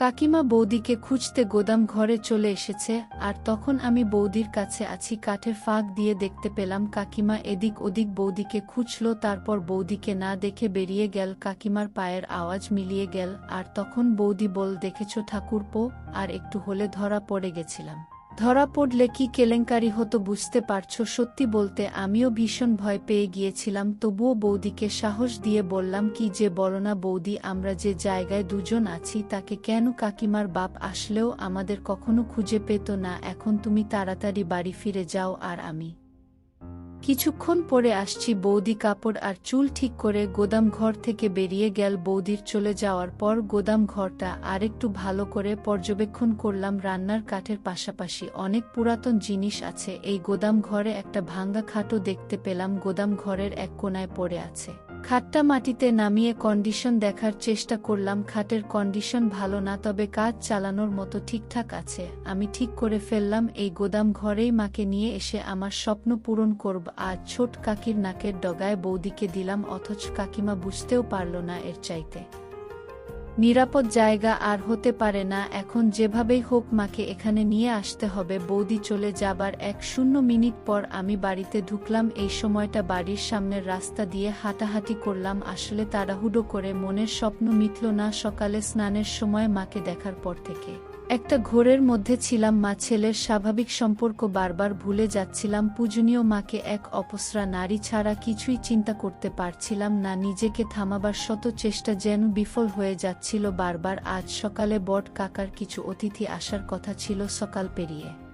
কাকিমা বৌদিকে খুঁজতে গোদাম ঘরে চলে এসেছে, আর তখন আমি বৌদির কাছে আছি, কাঠের ফাঁক দিয়ে দেখতে পেলাম কাকিমা এদিক ওদিক বৌদিকে খুঁজল, তারপর বৌদিকে না দেখে বেরিয়ে গেল, কাকিমার পায়ের আওয়াজ মিলিয়ে গেল, আর তখন বৌদি বল, দেখেছ ঠাকুরপো? আর একটু হলে ধরা পড়ে গেছিলাম। ধরা পড়লে কি কেলেঙ্কারি হতো বুঝতে পারছ? সত্যি বলতে আমিও ভীষণ ভয় পেয়ে গিয়েছিলাম, তবুও বৌদিকে সাহস দিয়ে বললাম, কি যে বলো না বৌদি, আমরা যে জায়গায় দুজন আছি, তাকে কেন কাকিমার বাপ আসলেও আমাদের কখনো খুঁজে পেত না, এখন তুমি তাড়াতাড়ি বাড়ি ফিরে যাও আর আমি কিছুক্ষণ পরে আসছি বৌদি কাপড় আর চুল ঠিক করে গোদাম ঘর থেকে বেরিয়ে গেল বৌদির চলে যাওয়ার পর গোদাম ঘরটা আরেকটু ভালো করে পর্যবেক্ষণ করলাম রান্নার কাঠের পাশাপাশি অনেক পুরাতন জিনিস আছে। এই গোদাম ঘরে একটা ভাঙ্গা খাটও দেখতে পেলাম। গোদাম ঘরের এক কোনায় পড়ে আছে। খাটটা মাটিতে নামিয়ে কন্ডিশন দেখার চেষ্টা করলাম, খাটের কন্ডিশন ভালো না, তবে কাজ চালানোর মতো ঠিকঠাক আছে। আমি ঠিক করে ফেললাম, এই গোদাম ঘরেই মাকে নিয়ে এসে আমার স্বপ্ন পূরণ করব, আর ছোট কাকির নাকের ডগায় বৌদিকে দিলাম, অথচ কাকিমা বুঝতেও পারল না এর চাইতে। নিরাপদ জায়গা আর হতে পারে না, এখন যেভাবেই হোক মাকে এখানে নিয়ে আসতে হবে, বৌদি চলে যাবার এক শূন্য মিনিট পর আমি বাড়িতে ঢুকলাম, এই সময়টা বাড়ির সামনের রাস্তা দিয়ে হাঁটাহাঁটি করলাম, আসলে তাড়াহুড়ো করে মনের স্বপ্ন মিটল না সকালে স্নানের সময় মাকে দেখার পর থেকে। একটা ঘোরের মধ্যে ছিলাম মা ছেলের স্বাভাবিক সম্পর্ক বারবার ভুলে যাচ্ছিলাম, পূজনীয় মাকে এক অপসরা নারী ছাড়া কিছুই চিন্তা করতে পারছিলাম না, নিজেকে থামাবার শত চেষ্টা যেন বিফল হয়ে যাচ্ছিল বারবার। আজ সকালে বট কাকার কিছু অতিথি আসার কথা ছিল সকাল পেরিয়ে।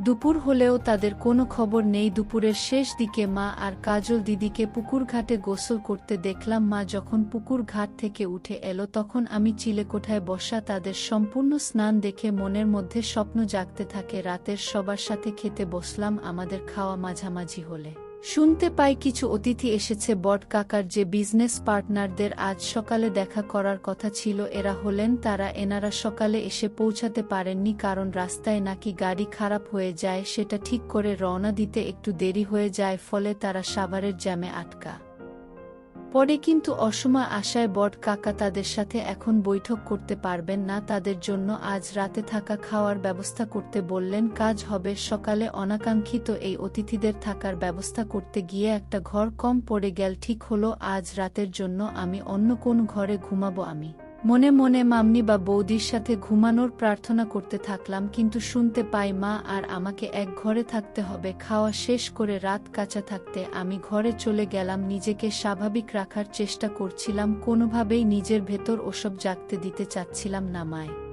দুপুর হলেও তাদের কোনো খবর নেই। দুপুরের শেষ দিকে মা আর কাজল দিদিকে পুকুর ঘাটে গোসল করতে দেখলাম। মা যখন পুকুর ঘাট থেকে উঠে এলো, তখন আমি চিলেকোঠায় বসা তাদের সম্পূর্ণ স্নান দেখে মনের মধ্যে স্বপ্ন জাগতে থাকে। রাতের সবার সাথে খেতে বসলাম, আমাদের খাওয়া মাঝামাঝি হলে। শুনতে পাই কিছু অতিথি এসেছে বট কাকার যে বিজনেস পার্টনারদের আজ সকালে দেখা করার কথা ছিল। এরা হলেন তারা। এনারা সকালে এসে পৌঁছাতে পারেননি কারণ রাস্তায় নাকি গাড়ি খারাপ হয়ে যায়। সেটা ঠিক করে রওনা দিতে একটু দেরি হয়ে যায়, ফলে তারা সাভারের জ্যামে আটকা। পরে কিন্তু অসময় আশায় বট কাকা তাদের সাথে এখন বৈঠক করতে পারবেন না, তাদের জন্য আজ রাতে থাকা খাওয়ার ব্যবস্থা করতে বললেন, কাজ হবে সকালে অনাকাঙ্ক্ষিত এই অতিথিদের থাকার ব্যবস্থা করতে গিয়ে একটা ঘর কম পড়ে গেল, ঠিক হলো আজ রাতের জন্য আমি অন্য কোন ঘরে ঘুমাবো আমি। মনে মনে মামনি বা বৌদির সাথে ঘুমানোর প্রার্থনা করতে থাকলাম, কিন্তু শুনতে পাই মা আর আমাকে এক ঘরে থাকতে হবে, খাওয়া শেষ করে রাত কাঁচা থাকতে আমি ঘরে চলে গেলাম, নিজেকে স্বাভাবিক রাখার চেষ্টা করছিলাম, কোনোভাবেই নিজের ভেতর ওসব জাগতে দিতে চাচ্ছিলাম না মায়।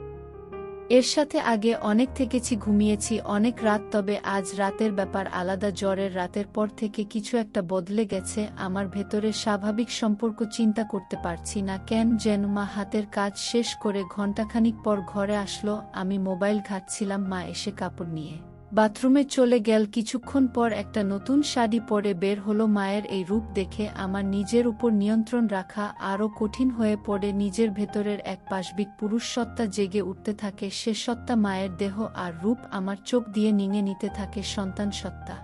এর সাথে আগে অনেক থেকেছি, ঘুমিয়েছি, অনেক রাত, তবে আজ রাতের ব্যাপার আলাদা, জ্বরের রাতের পর থেকে কিছু একটা বদলে গেছে, আমার ভেতরে স্বাভাবিক সম্পর্ক চিন্তা করতে পারছি না, কেন যেন মা হাতের কাজ শেষ করে ঘণ্টাখানিক পর ঘরে আসলো, আমি মোবাইল ঘাটছিলাম মা এসে কাপড় নিয়ে। বাথরুমে চলে গেল কিছুক্ষণ পর একটা নতুন শাড়ি পরে বের হলো মায়ের এই রূপ দেখে আমার নিজের উপর নিয়ন্ত্রণ রাখা আরও কঠিন হয়ে পড়ে নিজের ভেতরের এক পাশবিক পুরুষ সত্তা জেগে উঠতে থাকে সে সত্তা মায়ের দেহ আর রূপ আমার চোখ দিয়ে নিঙে নিতে থাকে সন্তান সত্তা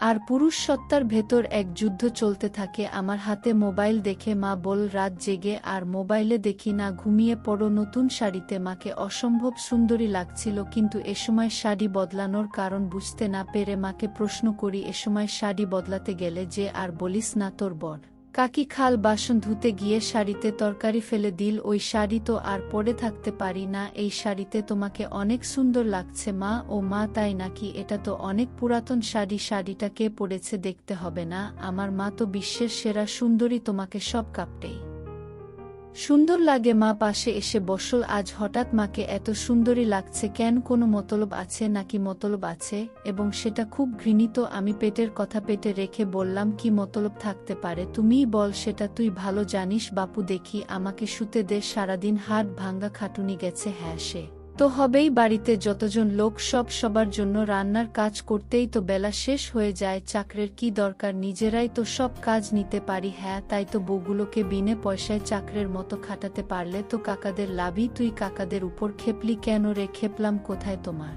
আর পুরুষ সত্তার ভেতর এক যুদ্ধ চলতে থাকে। আমার হাতে মোবাইল দেখে মা বল, রাত জেগে, আর মোবাইলে দেখি না, ঘুমিয়ে পড়ো নতুন শাড়িতে। মাকে অসম্ভব সুন্দরী লাগছিল, কিন্তু এ সময় শাড়ি বদলানোর কারণ বুঝতে না পেরে মাকে প্রশ্ন করি, এ সময় শাড়ি বদলাতে গেলে যে আর বলিস না তোর বর? কাকি খাল বাসন ধুতে গিয়ে শাড়িতে তরকারি ফেলে দিল, ওই শাড়ি তো আর পরে থাকতে পারি না, এই শাড়িতে তোমাকে অনেক সুন্দর লাগছে মা, ও মা, তাই নাকি এটা তো অনেক পুরাতন শাড়ি শাড়িটা কে পরেছে দেখতে হবে না, আমার মা তো বিশ্বের সেরা সুন্দরী, তোমাকে সব কাপটেই সুন্দর লাগে মা পাশে এসে বসল, আজ হঠাৎ মাকে এত সুন্দরী লাগছে, কেন কোনো মতলব আছে নাকি মতলব আছে? এবং সেটা খুব ঘৃণিত, আমি পেটের কথা পেটে রেখে বললাম, কি মতলব থাকতে পারে? তুমিই বল, সেটা তুই ভালো জানিস, বাপু দেখি, আমাকে শুতে দে, সারাদিন হাট ভাঙ্গা খাটুনি গেছে হ্যাঁ সে। তো হবেই বাড়িতে যতজন লোক, সব সবার জন্য রান্নার কাজ করতেই তো বেলা শেষ হয়ে যায়, চাকরের কি দরকার? নিজেরাই তো সব কাজ নিতে পারি। হ্যাঁ তাই তো বউগুলোকে বিনে পয়সায় চাকরের মতো খাটাতে পারলে তো কাকাদের লাভই। তুই কাকাদের উপর খেপলি কেন রে? খেপলাম কোথায় তোমার?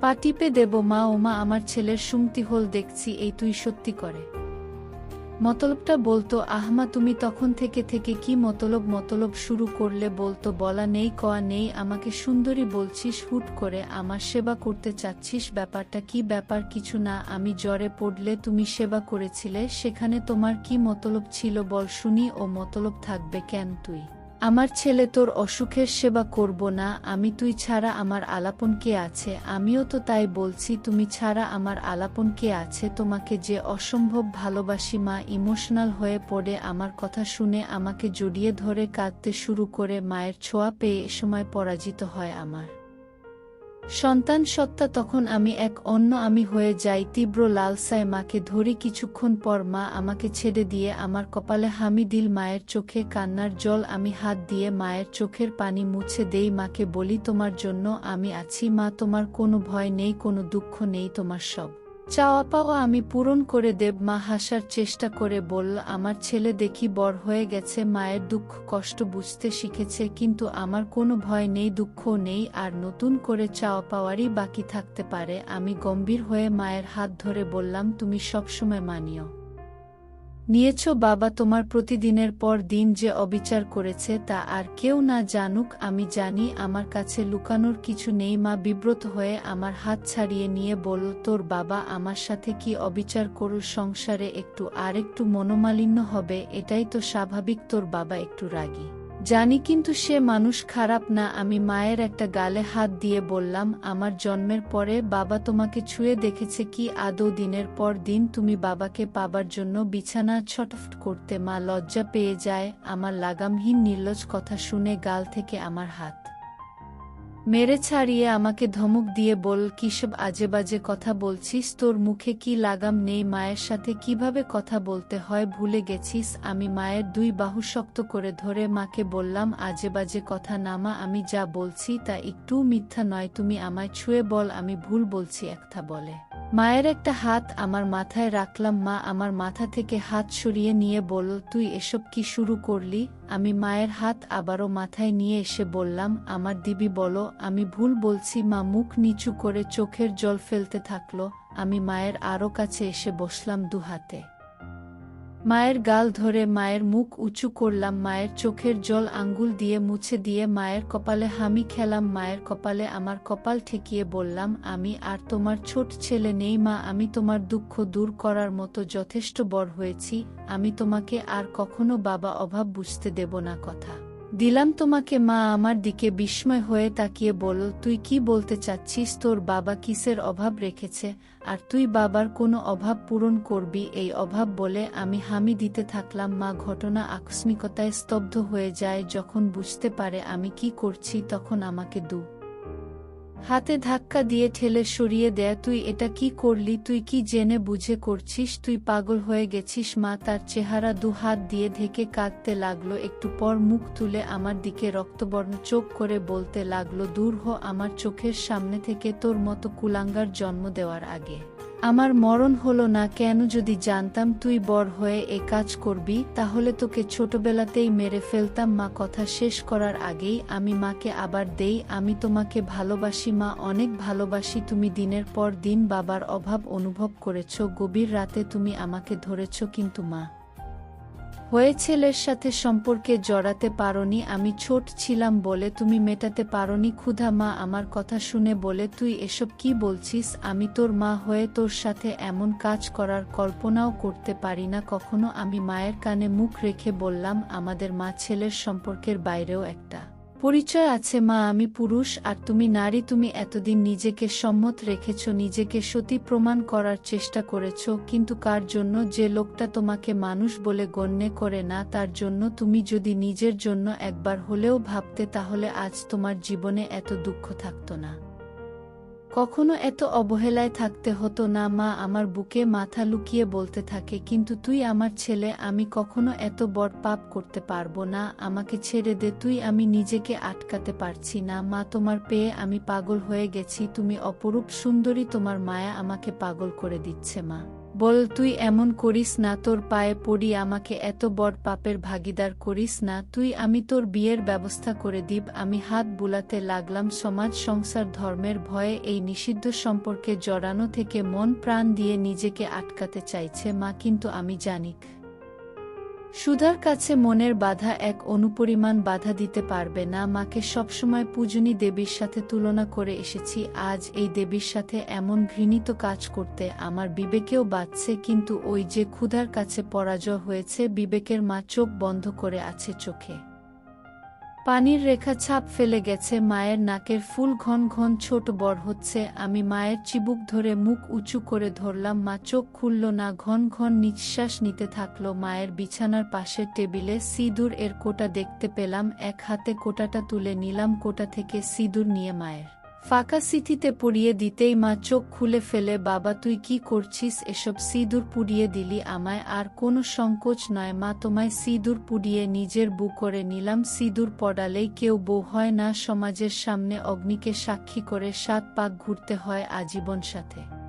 পা টিপে দেব মা ও মা আমার ছেলের সুমতি হল দেখছি, এই তুই সত্যি করে। মতলবটা বলতো, আহমা, তুমি তখন থেকে থেকে কি মতলব মতলব শুরু করলে বলতো, বলা নেই, কয়া নেই, আমাকে সুন্দরী বলছিস, হুট করে আমার সেবা করতে চাচ্ছিস, ব্যাপারটা কি ব্যাপার কিছু না, আমি জ্বরে পড়লে তুমি সেবা করেছিলে, সেখানে তোমার কি মতলব ছিল বল শুনি, ও মতলব থাকবে কেন তুই? আমার ছেলে তোর অসুখের সেবা করব না, আমি তুই ছাড়া আমার আলাপন কে আছে? আমিও তো তাই বলছি, তুমি ছাড়া আমার আলাপন কে আছে? তোমাকে যে অসম্ভব ভালোবাসি মা, ইমোশনাল হয়ে পড়ে আমার কথা শুনে আমাকে জড়িয়ে ধরে কাঁদতে শুরু করে মায়ের ছোঁয়া পেয়ে এ সময় পরাজিত হয় আমার। সন্তান সত্তা তখন আমি এক অন্য আমি হয়ে যাই তীব্র লালসায় মাকে ধরি কিছুক্ষণ পর মা আমাকে ছেড়ে দিয়ে আমার কপালে হামি দিল মায়ের চোখে, কান্নার জল আমি হাত দিয়ে মায়ের চোখের পানি মুছে দেই, মাকে বলি, তোমার জন্য আমি আছি, মা, তোমার কোনো ভয় নেই, কোনো দুঃখ নেই, তোমার সব। চাওয়া পাওয়া আমি পূরণ করে দেব, মা হাসার চেষ্টা করে বলল, আমার ছেলে দেখি বড় হয়ে গেছে, মায়ের দুঃখ, কষ্ট বুঝতে শিখেছে, কিন্তু আমার কোনো ভয় নেই দুঃখ নেই, আর নতুন করে চাওয়া পাওয়ারই বাকি থাকতে পারে। আমি গম্ভীর হয়ে মায়ের হাত ধরে বললাম, তুমি সবসময় মানিও। নিয়েছ বাবা তোমার প্রতিদিনের পর দিন যে অবিচার করেছে তা আর কেউ না জানুক, আমি জানি আমার কাছে লুকানোর কিছু নেই। মা বিব্রত হয়ে আমার হাত ছাড়িয়ে নিয়ে বলল, তোর বাবা আমার সাথে কি অবিচার করুর সংসারে একটু আর একটু মনোমালিন্য হবে? এটাই তো স্বাভাবিক। তোর বাবা একটু রাগী। জানি কিন্তু সে মানুষ খারাপ না, আমি মায়ের একটা গালে হাত দিয়ে বললাম, আমার জন্মের পরে বাবা তোমাকে ছুঁয়ে দেখেছে কি আদৌ দিনের পর দিন তুমি বাবাকে পাবার জন্য বিছানা ছটফট করতে, মা লজ্জা পেয়ে যায়, আমার লাগামহীন নির্লজ কথা শুনে গাল থেকে আমার হাত। মেরে ছাড়িয়ে আমাকে ধমক দিয়ে বল, কিসব আজে বাজে কথা বলছিস? তোর মুখে কি লাগাম নেই? মায়ের সাথে কীভাবে কথা বলতে হয়? ভুলে গেছিস? আমি মায়ের দুই বাহু শক্ত করে ধরে মাকে বললাম আজে বাজে কথা নামা আমি যা বলছি তা একটু মিথ্যা নয়, তুমি আমায় ছুঁয়ে বল, আমি ভুল বলছি, একটা বলে। মায়ের একটা হাত আমার মাথায় রাখলাম, মা, আমার মাথা থেকে হাত সরিয়ে নিয়ে বলল তুই এসব কি শুরু করলি? আমি মায়ের হাত আবারও মাথায় নিয়ে এসে বললাম, আমার দিবি, বলো। আমি ভুল বলছি, মা মুখ নিচু করে চোখের জল ফেলতে থাকল। আমি মায়ের আরও কাছে এসে বসলাম দুহাতে। মায়ের গাল ধরে মায়ের মুখ উঁচু করলাম, মায়ের চোখের জল আঙ্গুল দিয়ে মুছে দিয়ে মায়ের কপালে হামি খেলাম, মায়ের কপালে আমার কপাল ঠেকিয়ে বললাম, আমি আর তোমার ছোট ছেলে নেই মা, আমি তোমার দুঃখ দূর করার মতো যথেষ্ট বড় হয়েছি, আমি তোমাকে আর কখনো বাবা অভাব বুঝতে দেব না কথা। দিলাম তোমাকে, মা, আমার দিকে বিস্ময় হয়ে তাকিয়ে বলো, তুই কি বলতে চাচ্ছিস? তোর বাবা কিসের অভাব রেখেছে? আর তুই বাবার কোনো অভাব পূরণ করবি? এই অভাব বলে আমি হামি দিতে থাকলাম। মা ঘটনা আকস্মিকতায় স্তব্ধ হয়ে যায়। যখন বুঝতে পারে আমি কি করছি, তখন আমাকে দু হাতে ধাক্কা দিয়ে ঠেলে সরিয়ে দেয়, তুই এটা কি করলি? তুই কি জেনে বুঝে করছিস? তুই পাগল হয়ে গেছিস, মা। তার চেহারা দু হাত দিয়ে ঢেকে কাঁদতে লাগল, একটু পর মুখ তুলে আমার দিকে রক্তবর্ণ চোখ করে বলতে লাগল, দূর হ, আমার চোখের সামনে থেকে তোর মতো কুলাঙ্গার জন্ম দেওয়ার আগে। আমার মরণ হলো না কেন যদি জানতাম তুই বড় হয়ে এ কাজ করবি, তাহলে তোকে ছোটবেলাতেই মেরে ফেলতাম, মা কথা শেষ করার আগেই আমি মাকে আবার দেই, আমি তোমাকে ভালোবাসি, মা অনেক ভালোবাসি, তুমি দিনের পর দিন বাবার অভাব অনুভব করেছ, গভীর রাতে তুমি আমাকে ধরেছ কিন্তু মা। হয়ে ছেলের সাথে সম্পর্কে জড়াতে পারনি, আমি ছোট ছিলাম বলে তুমি মেটাতে পারনি, ক্ষুধা মা আমার কথা শুনে বলে, তুই এসব কি বলছিস? আমি তোর মা হয়ে তোর সাথে এমন কাজ করার কল্পনাও করতে পারি না। কখনো আমি মায়ের কানে মুখ রেখে বললাম, আমাদের মা ছেলের সম্পর্কের বাইরেও একটা পরিচয় আছে মা, আমি পুরুষ, আর তুমি নারী, তুমি এতদিন নিজেকে সম্মত রেখেছ, নিজেকে সতী প্রমাণ করার চেষ্টা করেছ, কিন্তু কার জন্য যে লোকটা তোমাকে মানুষ বলে গণ্য করে না, তার জন্য তুমি যদি নিজের জন্য একবার হলেও ভাবতে, তাহলে আজ তোমার জীবনে এত দুঃখ থাকত না। কখনো এত অবহেলায় থাকতে হতো না, মা আমার বুকে মাথা লুকিয়ে বলতে থাকে, কিন্তু তুই আমার ছেলে, আমি কখনো এত বড় পাপ করতে পারব না, আমাকে ছেড়ে দে, তুই আমি নিজেকে আটকাতে পারছি না, মা তোমার পেয়ে আমি পাগল হয়ে গেছি, তুমি অপরূপ সুন্দরী তোমার মায়া আমাকে পাগল করে দিচ্ছে, মা। বল, তুই এমন করিস না, তোর পায়ে পড়ি, আমাকে এত বড় পাপের ভাগিদার করিস না, তুই, আমি তোর বিয়ের ব্যবস্থা করে দিব, আমি হাত বুলাতে লাগলাম, সমাজ, সংসার, ধর্মের ভয়ে এই নিষিদ্ধ সম্পর্কে জড়ানো থেকে মন প্রাণ দিয়ে নিজেকে আটকাতে চাইছে মা, কিন্তু আমি জানিক সুধার কাছে মনের বাধা এক অনুপরিমাণ বাধা দিতে পারবে না। মাকে সবসময় পূজনী দেবীর সাথে তুলনা করে এসেছি। আজ এই দেবীর সাথে এমন ঘৃণিত কাজ করতে আমার বিবেকেও বাঁচছে, কিন্তু ওই যে ক্ষুধার কাছে পরাজয় হয়েছে, বিবেকের মা চোখ বন্ধ করে আছে চোখে। পানির রেখা ছাপ ফেলে গেছে, মায়ের নাকের ফুল ঘন ঘন ছোট বড় হচ্ছে। আমি মায়ের চিবুক ধরে মুখ উঁচু করে ধরলাম, মা চোখ খুলল না, ঘন ঘন নিঃশ্বাস নিতে থাকল। মায়ের বিছানার পাশের টেবিলে সিঁদুর এর কোটা দেখতে পেলাম, এক হাতে কোটাটা তুলে নিলাম, কোটা থেকে সিঁদুর নিয়ে মায়ের। ফাঁকা সিথিতে পুড়িয়ে দিতেই মা চোখ খুলে ফেলে, বাবা, তুই কি করছিস? এসব সিঁদুর পুড়িয়ে দিলি আমায়, আর কোনো সংকোচ নয়। মা, তোমায় সিঁদুর পুড়িয়ে নিজের বু করে নিলাম। সিঁদুর পড়ালেই কেউ বউ হয় না। সমাজের সামনে অগ্নিকে সাক্ষী করে সাত পাক ঘুরতে হয় আজীবন সাথে।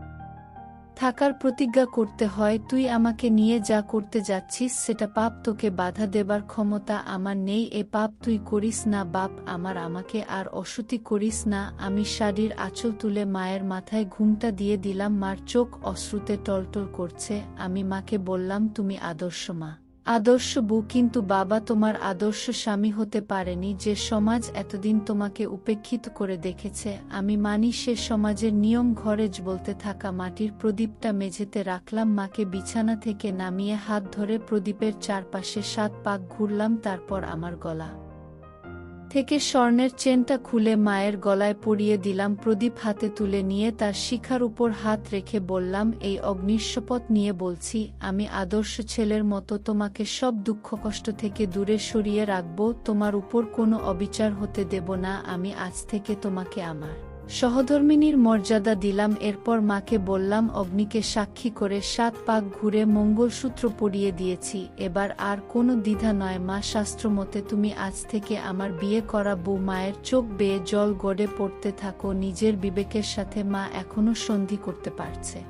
থাকার প্রতিজ্ঞা করতে হয়, তুই আমাকে নিয়ে যা করতে যাচ্ছিস, সেটা পাপ তোকে বাধা দেবার ক্ষমতা আমার নেই, এ পাপ তুই করিস না, বাপ আমার আমাকে আর অসতি করিস না। আমি শাড়ির আঁচল তুলে মায়ের মাথায় ঘুমটা দিয়ে দিলাম, মার চোখ অশ্রুতে টলটল করছে। আমি মাকে বললাম, তুমি আদর্শ মা। আদর্শ বু, কিন্তু বাবা তোমার আদর্শ স্বামী হতে পারেনি। যে সমাজ এতদিন তোমাকে উপেক্ষিত করে দেখেছে, আমি মানি সে সমাজের নিয়ম ঘরেজ বলতে থাকা মাটির প্রদীপটা মেঝেতে রাখলাম, মাকে বিছানা থেকে নামিয়ে হাত ধরে প্রদীপের চারপাশে সাত পাক ঘুরলাম, তারপর আমার গলা। থেকে স্বর্ণের চেনটা খুলে মায়ের গলায় পরিয়ে দিলাম, প্রদীপ হাতে তুলে নিয়ে তার শিখার উপর হাত রেখে বললাম, এই অগ্নিশপথ নিয়ে বলছি, আমি আদর্শ ছেলের মতো তোমাকে সব দুঃখ কষ্ট থেকে দূরে সরিয়ে রাখব, তোমার উপর কোনো অবিচার হতে দেব না, আমি আজ থেকে তোমাকে আমার সহধর্মিনীর মর্যাদা দিলাম, এরপর মাকে বললাম, অগ্নিকে সাক্ষী করে সাত পাক ঘুরে মঙ্গলসূত্র পরিয়ে দিয়েছি। এবার আর কোনো দ্বিধা নয়, মা, শাস্ত্রমতে তুমি আজ থেকে আমার বিয়ে করা বউ মায়ের চোখ বেয়ে জল গড়ে পড়তে থাকো, নিজের বিবেকের সাথে মা এখনও সন্ধি করতে পারছে।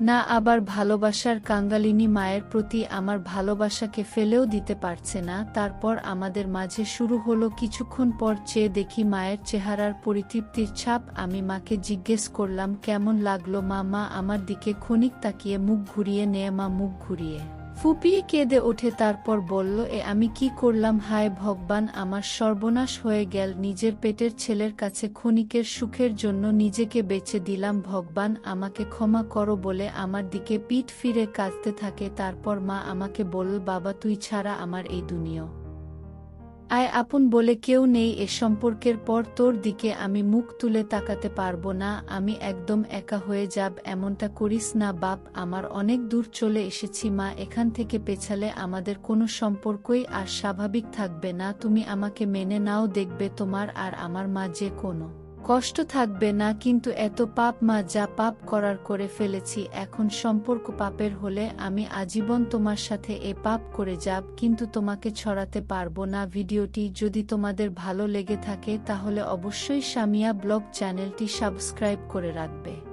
না আবার ভালোবাসার কাঙ্গালিনী মায়ের প্রতি আমার ভালোবাসাকে ফেলেও দিতে পারছে না, তারপর আমাদের মাঝে শুরু হলো কিছুক্ষণ পর চেয়ে দেখি মায়ের চেহারার পরিতৃপ্তির ছাপ। আমি মাকে জিজ্ঞেস করলাম, কেমন লাগল মা মা আমার দিকে ক্ষণিক তাকিয়ে মুখ ঘুরিয়ে নেয় মা, মুখ ঘুরিয়ে। ফুপিয়ে কেঁদে ওঠে, তারপর বলল, এ আমি কি করলাম? হায় ভগবান, আমার সর্বনাশ হয়ে গেল। নিজের পেটের ছেলের কাছে ক্ষণিকের সুখের জন্য নিজেকে বেছে দিলাম। ভগবান, আমাকে ক্ষমা করো বলে আমার দিকে পিঠ ফিরে কাঁদতে থাকে। তারপর মা আমাকে বলল, বাবা, তুই ছাড়া আমার এই দুনিয়া। আয় আপন বলে কেউ নেই এ সম্পর্কের পর তোর দিকে আমি মুখ তুলে তাকাতে পারব না, আমি একদম একা হয়ে যাব, এমনটা করিস না বাপ, আমার অনেক দূর চলে এসেছি মা, এখান থেকে পেছালে আমাদের কোনো সম্পর্কই আর স্বাভাবিক থাকবে না, তুমি আমাকে মেনে নাও, দেখবে তোমার আর আমার মা যে কোনো। কষ্ট থাকবে না, কিন্তু এত পাপ মা যা পাপ করার করে ফেলেছি, এখন সম্পর্ক পাপের হলে আমি আজীবন তোমার সাথে এ পাপ করে যাব, কিন্তু তোমাকে ছড়াতে পারব না। ভিডিওটি যদি তোমাদের ভালো লেগে থাকে, তাহলে অবশ্যই সামিয়া ব্লগ চ্যানেলটি সাবস্ক্রাইব করে রাখবে।